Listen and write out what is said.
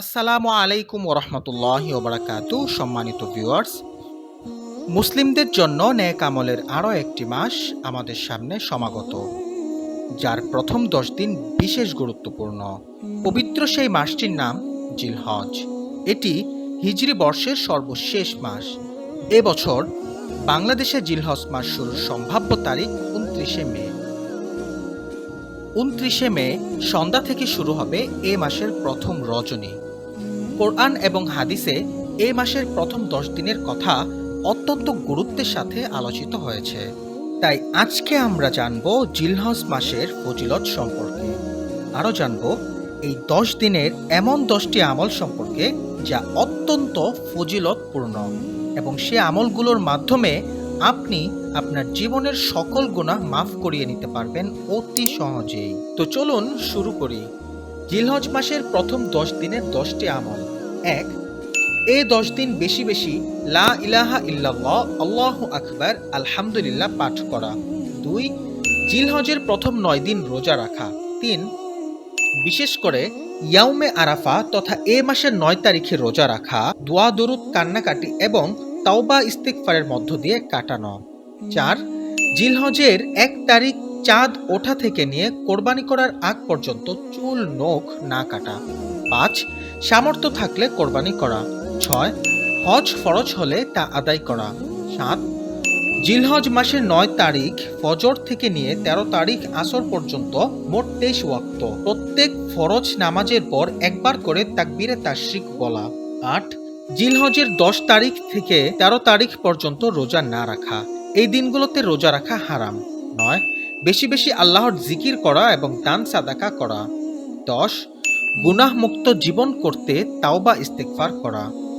আসসালামু আলাইকুম ওরহমতুল্লাহ ওবরাকাতু, সম্মানিত ভিউয়ার্স মুসলিমদের জন্য ন্যাক আমলের আরও একটি মাস আমাদের সামনে সমাগত, যার প্রথম দশ দিন বিশেষ গুরুত্বপূর্ণ। পবিত্র সেই মাসটির নাম জিলহজ। এটি হিজরি বর্ষের সর্বশেষ মাস। এবছর বাংলাদেশে জিলহজ মাস শুরুর সম্ভাব্য তারিখ উনত্রিশে মে। উনত্রিশে মে সন্ধ্যা থেকে শুরু হবে এ মাসের প্রথম রজনী। কোরআন এবং হাদিসে এ মাসের প্রথম দশ দিনের কথা অত্যন্ত গুরুত্বের সাথে আলোচিত হয়েছে। তাই আজকে আমরা জানব জিলহজ মাসের ফজিলত সম্পর্কে। আরও জানব এই দশ দিনের এমন দশটি আমল সম্পর্কে যা অত্যন্ত ফজিলতপূর্ণ এবং সে আমলগুলোর মাধ্যমে আপনি আপনার জীবনের সকল গুনাহ মাফ করিয়ে নিতে পারবেন অতি সহজেই। তো চলুন শুরু করি। জিলহজ মাসের প্রথম দশ দিনের দশটি আমল। এক, এ দশ দিন বেশি বেশি লা ইলাহা ইল্লাল্লাহ, আল্লাহ আকবার, আলহামদুলিল্লাহ পাঠ করা। দুই, জিলহজের প্রথম নয় দিন রোজা রাখা। তিন, বিশেষ করে ইয়াউমে আরাফা তথা এ মাসের নয় তারিখে রোজা রাখা, দোয়া, দরুদ, কান্নাকাটি এবং তাওবা ইস্তিকফারের মধ্য দিয়ে কাটানো। চার, জিলহজের এক তারিখ চাঁদ ওঠা থেকে নিয়ে কোরবানি করার আগ পর্যন্ত চুল, নখ না কাটা। পাঁচ সামর্থ্য থাকলে কোরবানি করা। ছয়, হজ ফরজ হলে তা আদায় করা। সাত, জিলহজ মাসের নয় তারিখ ফজর থেকে নিয়ে ১৩ তারিখ আসর পর্যন্ত মোট তেইশ ওয়াক্ত। প্রত্যেক ফরজ নামাজের পর একবার করে তাকবীরে তাশরিক বলা। আট, জিলহজের দশ তারিখ থেকে ১৩ তারিখ পর্যন্ত রোজা না রাখা। এই দিনগুলোতে রোজা রাখা হারাম। নয়, বেশি বেশি আল্লাহর জিকির করা এবং দান সাদাকা করা। দশ গুনাহমুক্ত জীবন করতে তাওবা ইস্তেকফার করা।